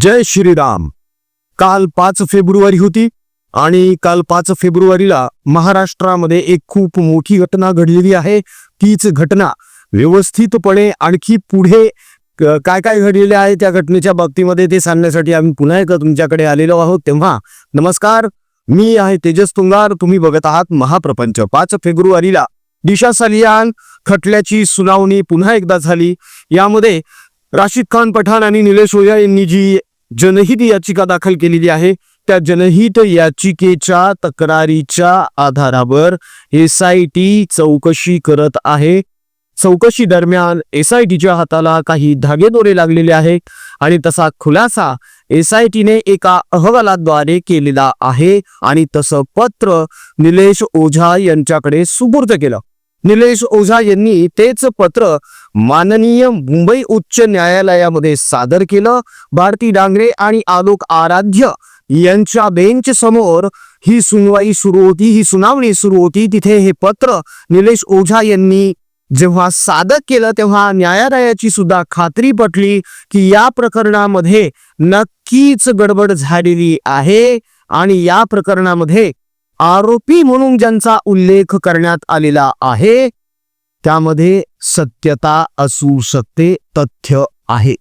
जय श्रीराम. काल पाच फेब्रुवारी होती आणि काल पाच फेब्रुवारीला महाराष्ट्रामध्ये एक खूप मोठी घटना घडलेली आहे. तीच घटना व्यवस्थितपणे आणखी पुढे क- काय काय घडलेले आहे त्या घटनेच्या बाबतीमध्ये ते सांगण्यासाठी आम्ही पुन्हा एकदा तुमच्याकडे आलेलो आहोत. तेव्हा नमस्कार मी आहे तेजस तुंगार. तुम्ही बघत आहात महाप्रपंच. पाच फेब्रुवारीला दिशा सालियान खटल्याची सुनावणी पुन्हा एकदा झाली. यामध्ये राशिद खान पठाण आणि निलेश ओझा यांनी जी जनहित याचिका दाखल केलेली आहे. त्या जनहित याचिकेच्या तक्रारीच्या आधारावर एस आय टी चौकशी करत आहे. चौकशी दरम्यान एस आय टीच्या हाताला काही धागेदोरे लागलेले आहे आणि तसा खुलासा एस आय टीने एका अहवालाद्वारे केलेला आहे आणि तसं पत्र निलेश ओझा यांच्याकडे सुपूर्द केलं. निलेश ओझा यांनी तेच पत्र माननीय मुंबई उच्च न्यायालयामध्ये सादर केलं. भारती डांगरे आणि आलोक आराध्य यांच्या बेंच समोर ही सुनवाई सुरू होती ही सुनावणी सुरू होती. तिथे हे पत्र निलेश ओझा यांनी जेव्हा सादर केलं तेव्हा न्यायालयाची सुद्धा खात्री पटली की या प्रकरणामध्ये नक्कीच गडबड झालेली आहे आणि या प्रकरणामध्ये आरोपी म्हणून ज्यांचा उल्लेख करण्यात आलेला आहे त्यामध्ये सत्यता असू शकते तथ्य आहे.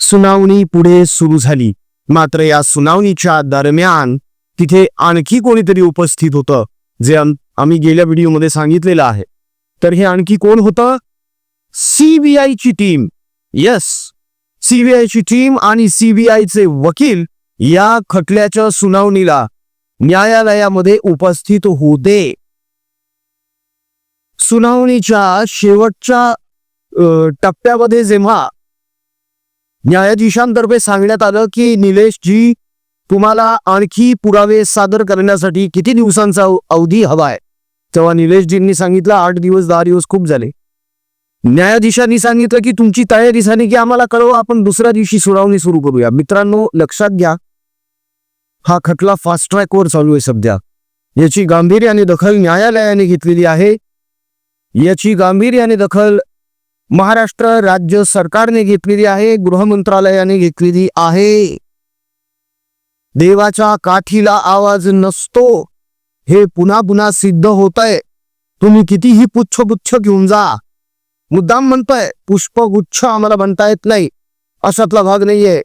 सुनावणी पुढे सुरू झाली. मात्र या सुनावणीच्या दरम्यान तिथे आणखी कोणीतरी उपस्थित होतं जे आम्ही गेल्या व्हिडिओमध्ये सांगितलेलं आहे. तर हे आणखी कोण होतं? सीबीआयची टीम. यस सीबीआयची टीम आणि सीबीआयचे वकील या खटल्याच्या सुनावणीला न्यायालयामध्ये उपस्थित होते. सुनावणीच्या शेवटच्या टप्प्यामध्ये जेव्हा न्यायाधीशांतर्फे सांगण्यात आलं की निलेशजी तुम्हाला आणखी पुरावे सादर करण्यासाठी किती दिवसांचा अवधी हवाय तेव्हा निलेशजींनी सांगितलं आठ दिवस दहा दिवस खूप झाले. न्यायाधीशांनी सांगितलं की तुमची तयारी झाली की आम्हाला कळवा आपण दुसऱ्या दिवशी सुनावणी सुरू करूया. मित्रांनो लक्षात घ्या हा खटला फास्ट ट्रॅकवर चालू आहे सध्या. याची गांभीर्याने दखल न्यायालयाने घेतलेली आहे. याची गांभीर्याने दखल महाराष्ट्र राज्य सरकारने घेतलेली आहे गृह मंत्रालयाने घेतलेली आहे. देवाच्या काठीला आवाज नसतो. हे पुन्हा पुन्हा सिद्ध होत आहे तुम्ही कितीही पुच्छगुच्छ घेऊन जा. मुद्दाम म्हणतोय पुष्पगुच्छ आम्हाला म्हणता येत नाही. अशातला भाग नाहीये.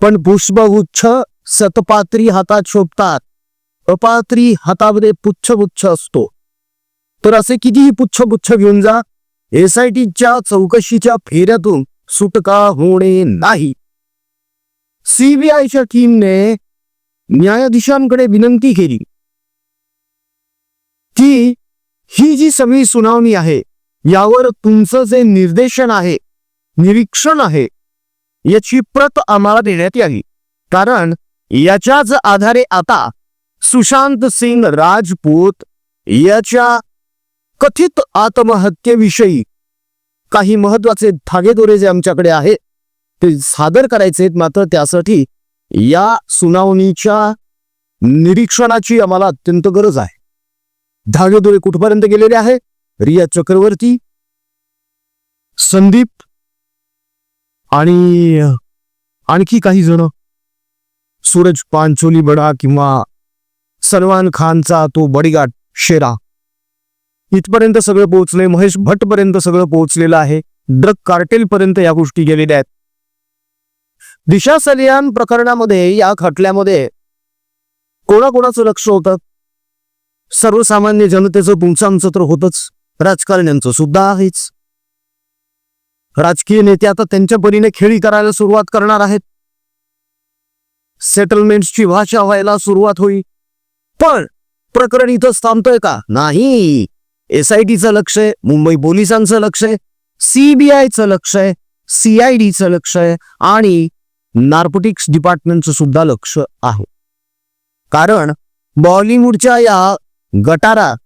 पण पुष्पगुच्छ सतपात्री हातात शोभतात. अपात्री हातामध्ये पुच्छगुच्छ असतो. तर असे कितीही पुच्छगुच्छ घेऊन जा एस आय टीच्या चौकशीच्या फेऱ्यातून सुटका होणे नाही. सीबीआयच्या टीमने न्यायाधीशांकडे विनंती केली. की ही जी सगळी सुनावणी आहे यावर तुमचं जे निर्देशन आहे निरीक्षण आहे याची प्रत आम्हाला देण्यात यावी. कारण याच्याच आधारे आता सुशांत सिंग राजपूत याच्या कथित आत्महत्येविषयी काही महत्त्वाचे धागेदोरे जे आमच्याकडे आहेत. ते सादर करायचे आहेत मात्र त्यासाठी या सुनावणीच्या निरीक्षणाची आम्हाला अत्यंत गरज आहे. धागेदोरे कुठपर्यंत गेलेले आहे? रिया चक्रवर्ती संदीप आणि आणखी काही जण सूरज पांचोली बडा किंवा सलमान खानचा तो बडीगाट शेरा. इथपर्यंत सगळं पोहोचलंय महेश भट्ट पर्यंत सगळं पोहोचलेलं आहे. ड्रग कार्टेल पर्यंत या गोष्टी गेलेल्या आहेत. दिशा सलियान प्रकरणामध्ये या खटल्यामध्ये कोणाकोणाचं लक्ष होतं? सर्वसामान्य जनतेचं तुमचं आमचं तर होतच. राजकारण्यांचं सुद्धा आहेच. राजकीय नेते आता त्यांच्या परीने खेळी करायला सुरुवात करणार आहेत. सेटलमेंटची भाषा व्हायला सुरुवात होईल पण प्रकरण इथं थांबतोय का? नाही. एस आय लक्ष आहे मुंबई पोलिसांचं लक्ष आहे सीबीआयचं लक्ष आहे सीआयडीचं लक्ष आहे आणि नार्कोटिक्स डिपार्टमेंटचं सुद्धा लक्ष आहे. कारण बॉलिवूडच्या या गटारात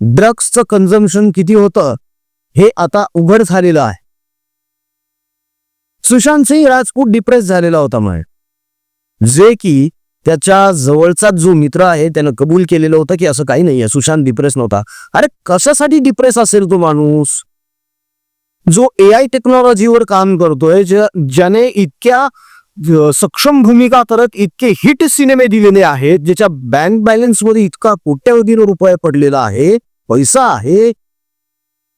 ड्रग्सचं कन्झम्पन किती होतं हे आता उघड झालेलं आहे. सुशांत सिंग राजपूत डिप्रेस झालेला होता म्हणे. जे की त्याच्या जवळचा जो मित्र आहे त्यानं कबूल केलेलं होतं की असं काही नाहीये. सुशांत डिप्रेस नव्हता. अरे कशासाठी डिप्रेस असेल तो माणूस? जो ए आय टेक्नॉलॉजीवर काम करतोय ज्याने इतक्या सक्षम भूमिका करत इतके हिट सिनेमे दिलेले आहेत ज्याच्या बँक बॅलन्समध्ये इतका कोट्यवधीनं रुपये पडलेला आहे पैसा आहे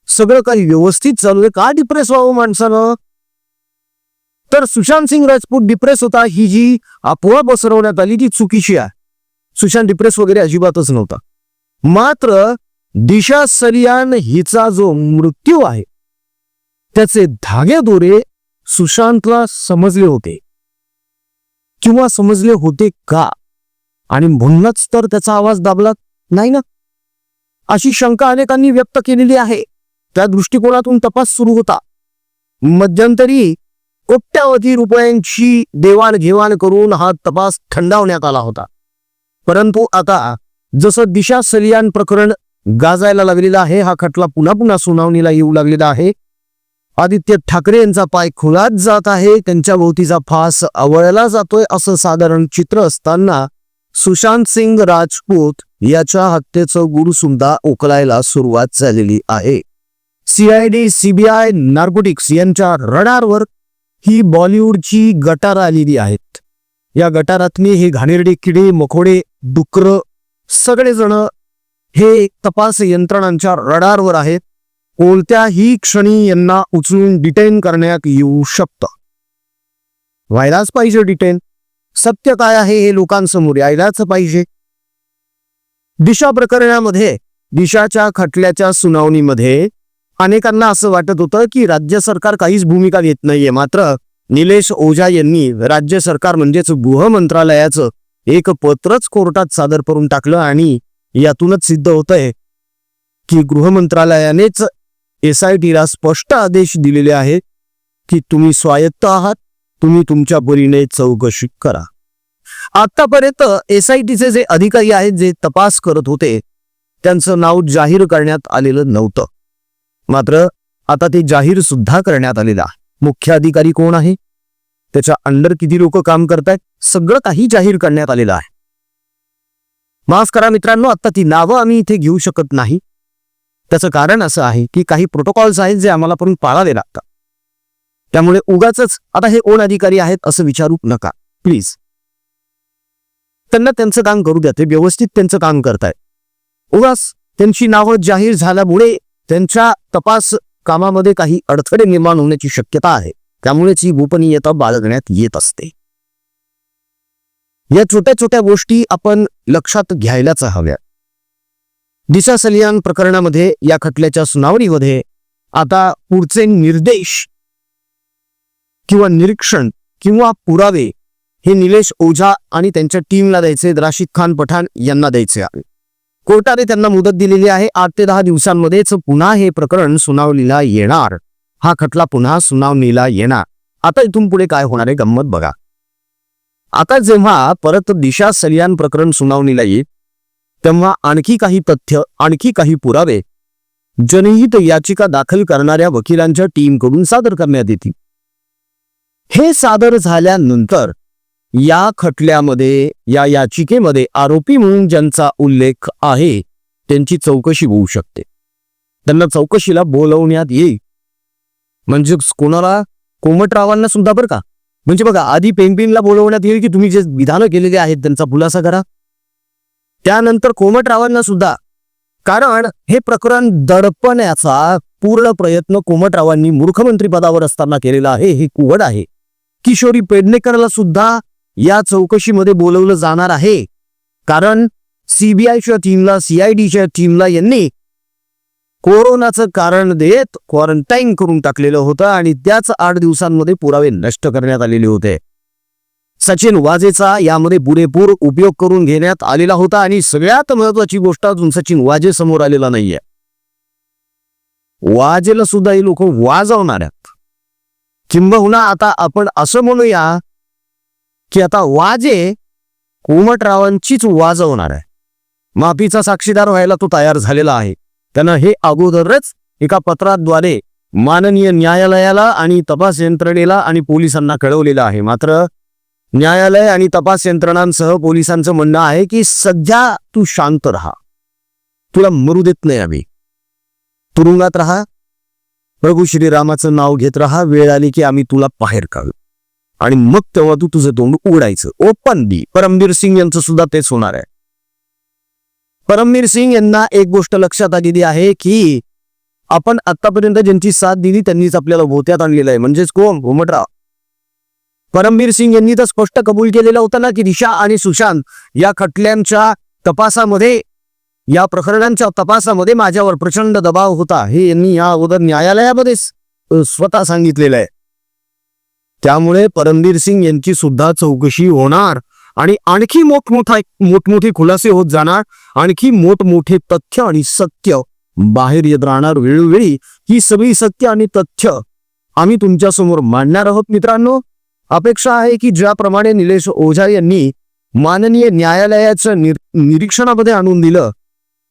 सगळं काही व्यवस्थित चालू आहे. का डिप्रेस व्हावं माणसानं? तर सुशांत सिंग राजपूत डिप्रेस होता ही जी अफवा पसरवण्यात आली ती चुकीची आहे. सुशांत डिप्रेस वगैरे अजिबातच नव्हता. मात्र दिशा सरियान हिचा जो मृत्यू आहे त्याचे धागे दोरे सुशांतला समजले होते. किंवा समजले होते का? आणि म्हणूनच तर त्याचा आवाज दाबला नाही ना? अशी शंका अनेकांनी व्यक्त केलेली आहे. त्या दृष्टिकोनातून तपास सुरू होता. मध्यंतरी कोट्यावधी रुपयांची देवाणघेवाण करून हा तपास थंडावण्यात आला होता. परंतु आता जसं दिशा सलियान प्रकरण गाजायला लागलेलं आहे हा खटला पुन्हा पुन्हा सुनावणीला येऊ लागलेला आहे. आदित्य ठाकरे यांचा पाय खुलात जात आहे त्यांच्या भोवतीचा फास आवळला जातोय असं साधारण चित्र असताना सुशांत सिंग राजपूत याच्या हत्येचं गुरु सुद्धा सुरुवात झालेली आहे. सीआयडी सीबीआय नार्कोटिक्स यांच्या रडारवर ही बॉलिवूडची गटार आलेली आहेत. या गटारातले हे घाणेरडे किडे मकोडे डुकर सगळेजण हे तपास यंत्रणांच्या रडारवर आहेत. कोणत्याही क्षणी यांना उचलून डिटेन करण्यात येऊ शकतं. व्हायलाच पाहिजे डिटेन. सत्य काय आहे हे लोकांसमोर यायलाच पाहिजे. दिशा प्रकरणामध्ये दिशाच्या खटल्याच्या सुनावणीमध्ये अनेकांना असं वाटत होतं की राज्य सरकार काहीच भूमिका घेत नाहीये. मात्र निलेश ओझा यांनी राज्य सरकार म्हणजेच गृह मंत्रालयाचं एक पत्रच कोर्टात सादर करून टाकलं आणि यातूनच सिद्ध होतंय की गृह मंत्रालयानेच एस आय टीला स्पष्ट आदेश दिलेले आहेत की तुम्ही स्वायत्त आहात तुम्ही तुमच्या परीने चौकशी करा. आतापर्यंत एस आय टीचे जे अधिकारी आहेत जे तपास करत होते त्यांचं नाव जाहीर करण्यात आलेलं नव्हतं. मात्र आता ते जाहीर सुद्धा करण्यात आलेलं आहे. मुख्य अधिकारी कोण आहे? त्याच्या अंडर किती लोक काम करतायत? सगळं काही जाहीर करण्यात आलेलं आहे. माफ करा मित्रांनो आता ती नावं आम्ही इथे घेऊ शकत नाही. त्याचं कारण असं आहे की काही प्रोटोकॉल्स आहेत जे आम्हाला पण पाळावे लागतात. त्यामुळे उगाच आता हे कोण अधिकारी आहेत असं विचारू नका. प्लीज. त्यांना त्यांचं काम करू द्या. ते व्यवस्थित त्यांचं काम करतायत. उगाच त्यांची नावं जाहीर झाल्यामुळे त्यांच्या तपास कामामध्ये काही अडथळे निर्माण होण्याची शक्यता आहे. त्यामुळेच ही गोपनीयता बाळगण्यात येत असते. या छोट्या छोट्या गोष्टी आपण लक्षात घ्यायलाच हव्या दिशा सलियान प्रकरणामध्ये या खटल्याच्या सुनावणीमध्ये आता पुढचे निर्देश किंवा निरीक्षण किंवा पुरावे हे निलेश ओझा आणि त्यांच्या टीमला द्यायचे राशीद खान पठाण यांना द्यायचे आहे कोर्टाने त्यांना मुदत दिलेली आहे. आठ ते दहा दिवसांमध्येच पुन्हा हे प्रकरण सुनावणीला येणार. हा खटला पुन्हा सुनावणीला येणार. आता इथून पुढे काय होणार आहे गंमत बघा. आता जेव्हा परत दिशा सलियान प्रकरण सुनावणीला येईल तेव्हा आणखी काही तथ्य आणखी काही पुरावे जनहित याचिका दाखल करणाऱ्या वकिलांच्या टीमकडून सादर करण्यात येतील. हे सादर झाल्यानंतर या खटल्यामध्ये या याचिकेमध्ये आरोपी म्हणून ज्यांचा उल्लेख आहे त्यांची चौकशी होऊ शकते. त्यांना चौकशीला बोलवण्यात येईल. म्हणजे कोणाला कोमटरावांना सुद्धा बरं का? म्हणजे बघा आधी पेंपिनला बोलवण्यात येईल की तुम्ही जे विधानं केलेले आहेत त्यांचा खुलासा करा. त्यानंतर कोमटरावांना सुद्धा. कारण हे प्रकरण दडपण्याचा पूर्ण प्रयत्न कोमटरावांनी मूर्खमंत्री पदावर असताना केलेला आहे हे कुवड आहे. किशोरी पेडणेकरला सुद्धा या चौकशीमध्ये बोलवलं जाणार आहे. कारण सीबीआयच्या टीमला सीआयडीच्या टीमला यांनी कोरोनाचं कारण देत क्वारंटाईन करून टाकलेलं होतं आणि त्याच आठ दिवसांमध्ये पुरावे नष्ट करण्यात आलेले होते. सचिन वाजेचा यामध्ये पुरेपूर उपयोग करून घेण्यात आलेला होता आणि सगळ्यात महत्वाची गोष्ट अजून सचिन वाजे समोर आलेला नाहीये. वाजेला सुद्धा हे लोक वाजवणार आहेत किंबहुना आता आपण असं म्हणूया की आता वाजे कोमटरावांचीच वाजवणार आहे. माफीचा साक्षीदार व्हायला तो तयार झालेला आहे. त्यानं हे अगोदरच एका पत्राद्वारे माननीय न्यायालयाला आणि तपास यंत्रणेला आणि पोलिसांना कळवलेलं आहे. मात्र न्यायालय आणि तपास यंत्रणांसह पोलिसांचं म्हणणं आहे की सध्या तू शांत राहा. तुला मरू देत नाही आम्ही. तुरुंगात राहा. प्रभू श्रीरामाचं नाव घेत राहा. वेळ आली की आम्ही तुला बाहेर काढू. आणि मग तेव्हा तू तुझं तोंड उघडायचं. ओपन दी परमबीर सिंग यांचं सुद्धा तेच होणार आहे. परमबीर सिंग यांना एक गोष्ट लक्षात आलेली आहे की आपण आतापर्यंत ज्यांची साथ दिली त्यांनीच आपल्याला भोत्यात आणलेलं आहे. म्हणजेच कोण? घुमटराव. परमबीर सिंग यांनी तर स्पष्ट कबूल केलेलं होतं ना की दिशा आणि सुशांत या खटल्यांच्या तपासामध्ये या प्रकरणांच्या तपासामध्ये माझ्यावर प्रचंड दबाव होता. हे यांनी या अगोदर न्यायालयामध्ये स्वतः सांगितलेलं आहे. त्यामुळे परमबीर सिंग यांची सुद्धा चौकशी होणार आणि आणखी मोठमोठा मोठमोठे खुलासे होत जाणार. आणखी मोठमोठे तथ्य आणि सत्य बाहेर येत राहणार वेळोवेळी. ही सगळी सत्य आणि तथ्य आम्ही तुमच्यासमोर मांडणार आहोत मित्रांनो. अपेक्षा आहे की ज्याप्रमाणे निलेश ओझा यांनी माननीय न्यायालयाच्या निर निरीक्षणामध्ये आणून दिलं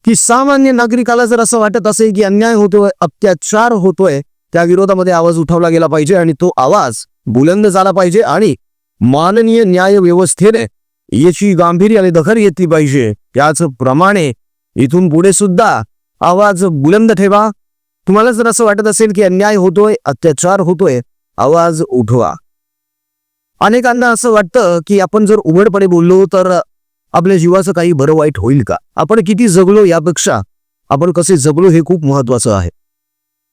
की सामान्य नागरिकाला जर असं वाटत असेल की अन्याय होतोय अत्याचार होतोय त्या विरोधामध्ये आवाज उठवला गेला पाहिजे आणि तो आवाज बुलंद झाला पाहिजे आणि माननीय न्याय व्यवस्थेने याची गांभीर्याने दखल घेतली पाहिजे. त्याचप्रमाणे इथून पुढे सुद्धा आवाज बुलंद ठेवा. तुम्हाला जर असं वाटत असेल की अन्याय होतोय अत्याचार होतोय आवाज उठवा. अनेकांना असं वाटतं की आपण जर उघडपणे बोललो तर आपल्या जीवाचं काही बरं वाईट होईल का? आपण किती जगलो यापेक्षा आपण कसे जगलो हे खूप महत्वाचं आहे.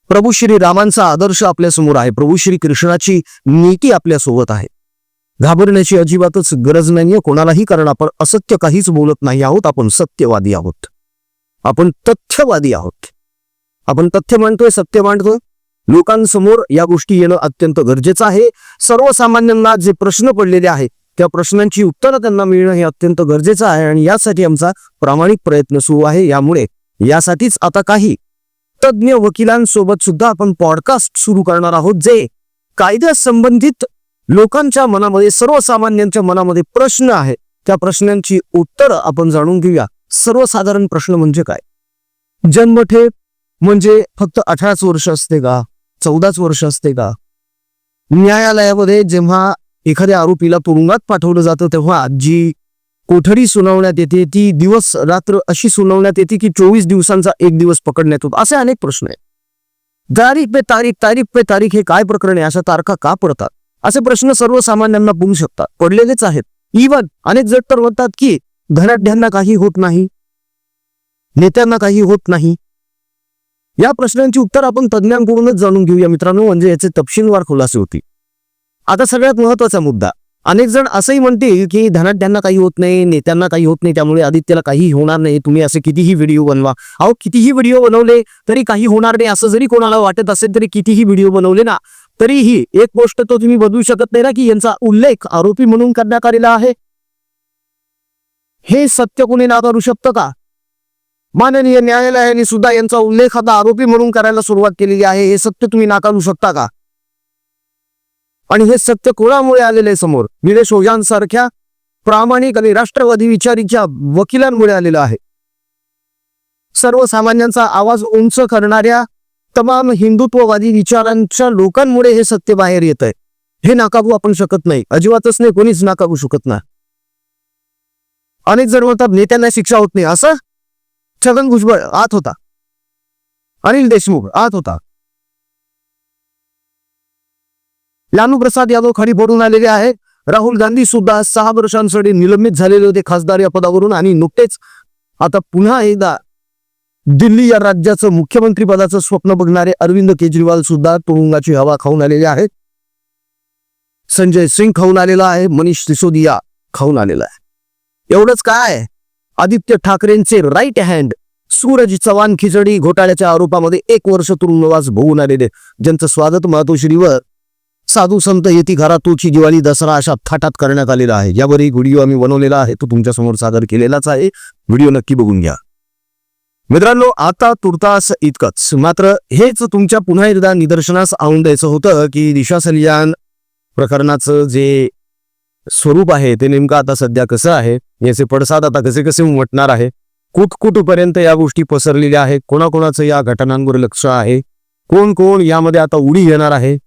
प्रभू श्री रामांचा आदर्श आपल्यासमोर आहे. प्रभू श्री कृष्णाची नीती आपल्यासोबत आहे. घाबरण्याची अजिबातच गरज नाहीये. कोणालाही कारण आपण असत्य काहीच बोलत नाही आहोत. आपण सत्यवादी आहोत. आपण तथ्यवादी आहोत. आपण तथ्य मांडतोय सत्य मांडतोय. लोकांसमोर या गोष्टी येणं अत्यंत गरजेचं आहे. सर्वसामान्यांना जे प्रश्न पडलेले आहेत त्या प्रश्नांची उत्तरं त्यांना मिळणं हे अत्यंत गरजेचं आहे. आणि यासाठी आमचा प्रामाणिक प्रयत्न सुरू आहे. यामुळे यासाठीच आता काही तज्ज्ञ वकिलांसोबत सुद्धा आपण पॉडकास्ट सुरू करणार आहोत जे कायद्या संबंधित लोकांच्या मनामध्ये सर्वसामान्यांच्या मनामध्ये प्रश्न आहे त्या प्रश्नांची उत्तरं आपण जाणून घेऊया. सर्वसाधारण प्रश्न म्हणजे काय? जन्मठेप म्हणजे फक्त अठराच वर्ष असते का? चौदाच वर्ष असते का? न्यायालयामध्ये जेव्हा एखाद्या आरोपीला तुरुंगात पाठवलं जातं तेव्हा जी कोठडी सुनावण्यात येते ती दिवस रात्र अशी सुनावण्यात येते की चोवीस दिवसांचा एक दिवस पकडण्यात होतो असे अनेक प्रश्न आहेत. तारीख पे तारीख तारीख पे तारीख हे काय प्रकरण आहे? अशा तारखा का पडतात? असे प्रश्न सर्वसामान्यांना पडू शकतात. पडलेलेच आहेत. इवन अनेक जण तर म्हणतात की धनाढ्यांना काही होत नाही. नेत्यांना काही होत नाही. या प्रश्नांची उत्तर आपण तज्ज्ञांकडूनच जाणून घेऊया मित्रांनो. म्हणजे याचे तपशीलवार खुलासे होती आता सगळ्यात महत्त्वाचा मुद्दा. अनेक जण असंही म्हणतील की धनाढ्यांना काही होत नाही नेत्यांना काही होत नाही त्यामुळे आदित्यला काही होणार नाही. तुम्ही असे कितीही व्हिडिओ बनवा. अहो कितीही व्हिडिओ बनवले तरी काही होणार नाही. असं जरी कोणाला वाटत असेल तरी कितीही व्हिडिओ बनवले ना तरीही एक गोष्ट तो तुम्ही बदलू शकत नाही ना की यांचा उल्लेख आरोपी म्हणून करण्यात आलेला आहे. हे सत्य कोणी नाकारू शकतं का? माननीय न्यायालयाने सुद्धा यांचा उल्लेख आता आरोपी म्हणून करायला सुरुवात केलेली आहे. हे सत्य तुम्ही नाकारू शकता का? आणि हे सत्य कोणामुळे आलेले समोर? निलेश ओझांसारख्या प्रामाणिक आणि राष्ट्रवादी विचारीच्या वकिलांमुळे आलेलं आहे. सर्वसामान्यांचा आवाज उंच करणाऱ्या तमाम हिंदुत्ववादी विचारांच्या लोकांमुळे हे सत्य बाहेर येत आहे. हे नाकाबू आपण शकत नाही. अजिबातच नाही. कोणीच नाकाबू शकत नाही. अनेक जण म्हणतात नेत्यांना शिक्षा होत नाही. असं? छगन भुजबळ आत होता. अनिल देशमुख आत होता. लालू प्रसाद यादव खडी पडून आलेले आहे. राहुल गांधी सुद्धा सहा वर्षांसाठी निलंबित झालेले होते खासदार या पदावरून आणि नुकतेच आता पुन्हा एकदा दिल्ली या राज्याचं मुख्यमंत्री पदाचं स्वप्न बघणारे अरविंद केजरीवाल सुद्धा तुरुंगाची हवा खाऊन आलेले आहेत. संजय सिंग खाऊन आलेला आहे मनीष सिसोदिया खाऊन आलेला आहे. एवढंच काय? आदित्य ठाकरेंचे राईट हँड सूरज चव्हाण खिचडी घोटाळ्याच्या आरोपामध्ये एक वर्ष तुरुंगवास भोगून आलेले. ज्यांचं स्वागत मातोश्रीवर साधू संत येती तुळची दिवाळी दसरा अशा थाटात करण्यात आलेला आहे. यावर एक व्हिडिओ आम्ही बनवलेला आहे तो तुमच्यासमोर सादर केलेलाच आहे. व्हिडिओ नक्की बघून घ्या. मित्रांनो आता तुर्तास इतकंच. मात्र हेच तुमच्या पुन्हा एकदा निदर्शनास आणून द्यायचं होतं की दिशा सलियान प्रकरणाचं जे स्वरूप आहे ते नेमकं आता सध्या कसं आहे? याचे पडसाद आता कसे कसे उमटणार आहे? कुठकुठपर्यंत या गोष्टी पसरलेल्या आहेत. कोणाकोणाचं या घटनांवर लक्ष आहे? कोण कोण यामध्ये आता उडी घेणार आहे?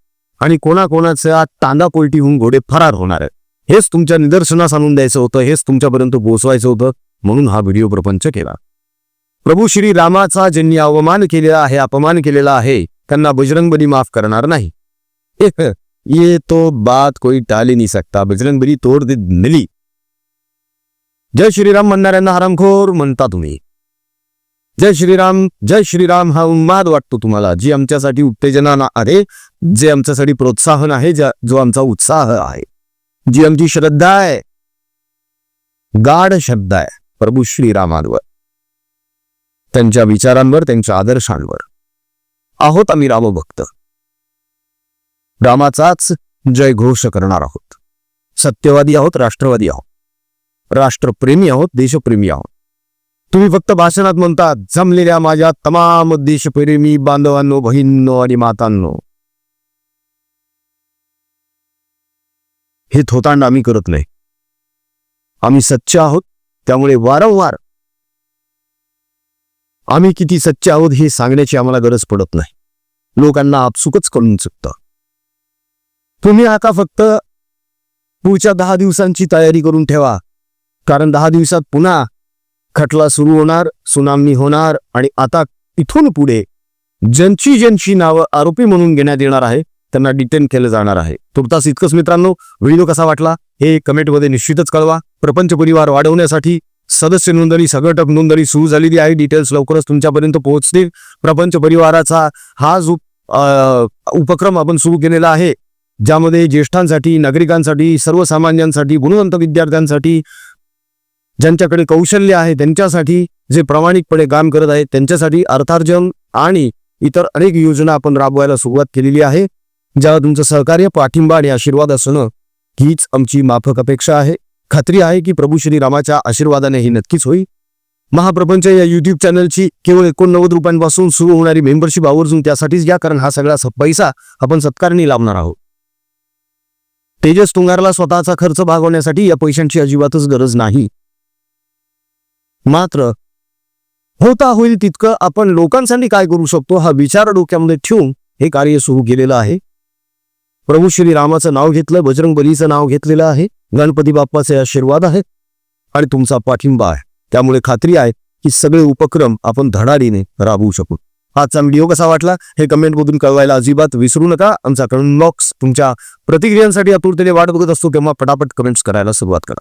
आणि कोणाकोणाचा तांदा पोलटी होऊन घोडे फरार होणार आहेत. हेच तुमच्या निदर्शनास आणून द्यायचं होतं हेच तुमच्यापर्यंत पोहोचवायचं होतं म्हणून हा व्हिडिओ प्रपंच केला. प्रभू श्री रामाचा ज्यांनी अवमान केलेला आहे अपमान केलेला आहे त्यांना बजरंगबली माफ करणार नाही. ये तो बात कोई टाली नाही सकता बजरंगबली तोड दे मिली जय श्रीराम म्हणणाऱ्यांना हरामखोर म्हणता तुम्ही. जय श्रीराम जय श्रीराम. हा उन्माद वाटतो तुम्हाला जी आमच्यासाठी उत्तेजना ना- आहे जे आमच्यासाठी प्रोत्साहन आहे ज्या- जो आमचा उत्साह आहे. जी आमची श्रद्धा आहे. गाढ श्रद्धा आहे प्रभू श्रीरामांवर. त्यांच्या विचारांवर त्यांच्या आदर्शांवर. आहोत आम्ही रामभक्त रामाचाच जय घोष करणार आहोत. सत्यवादी आहोत राष्ट्रवादी आहोत. राष्ट्रप्रेमी आहोत देशप्रेमी आहोत. तुम्ही फक्त भाषणात म्हणता जमलेल्या माझ्या तमाम देशप्रेमी बांधवांनो बहिणींनो आणि मातांनो. हे थोतांड आम्ही करत नाही. आम्ही सच्च आहोत त्यामुळे वारंवार आम्ही किती सच्चे आहोत हे सांगण्याची आम्हाला गरज पडत नाही. लोकांना आपसुकच कळून चुकतं. तुम्ही आता फक्त पुढच्या दहा दिवसांची तयारी करून ठेवा. कारण दहा दिवसात पुन्हा खटला सुरू होणार सुनावणी होणार आणि आता इथून पुढे ज्यांची ज्यांची नावं आरोपी म्हणून घेण्यात येणार आहे त्यांना डिटेन केलं जाणार आहे. तुर्तास इतकंच मित्रांनो व्हिडिओ कसा वाटला हे कमेंटमध्ये निश्चितच कळवा. प्रपंच परिवार वाढवण्यासाठी सदस्य नोंदणी सगळटक नोंदणी सुरू झालेली आहे. डिटेल्स लवकरच तुमच्यापर्यंत पोहोचतील. प्रपंच परिवाराचा हा जो उपक्रम आपण सुरू केलेला आहे ज्यामध्ये ज्येष्ठांसाठी नागरिकांसाठी सर्वसामान्यांसाठी गुणवंत विद्यार्थ्यांसाठी ज्यांच्याकडे कौशल्य आहे त्यांच्यासाठी जे प्रामाणिकपणे काम करत आहेत त्यांच्यासाठी अर्थार्जन आणि इतर अनेक योजना आपण राबवायला सुरुवात केलेली आहे. ज्याला तुमचं सहकार्य पाठिंबा आणि आशीर्वाद असणं हीच आमची माफक अपेक्षा आहे. खात्री आहे की प्रभू श्रीरामाच्या आशीर्वादाने ही नक्कीच होईल. महाप्रपंच या युट्यूब चॅनलची केवळ एकोणनव्वद रुपयांपासून सुरू होणारी मेंबरशिप आवर्जून त्यासाठीच या कारण हा सगळा स- पैसा आपण सत्कारणी लावणार आहोत. तेजस तुंगारला स्वतःचा खर्च भागवण्यासाठी या पैशांची अजिबातच गरज नाही. मात्र होता होईल तितकं आपण लोकांसाठी काय करू शकतो हा विचार डोक्यामध्ये ठेवून हे कार्य सुरू केलेलं आहे. प्रभू श्री रामाचं नाव घेतलं बजरंग बलीचं नाव घेतलेलं आहे गणपती बाप्पाचे आशीर्वाद आहेत आणि तुमचा पाठिंबा आहे. त्यामुळे खात्री आहे की सगळे उपक्रम आपण धडाडीने राबवू शकू. आजचा व्हिडिओ कसा वाटला हे कमेंटमधून कळवायला अजिबात विसरू नका. आमचा कमेंट बॉक्स तुमच्या प्रतिक्रियांसाठी आतुरतेने वाट बघत असतो तेव्हा पटापट कमेंट्स करायला सुरुवात करा.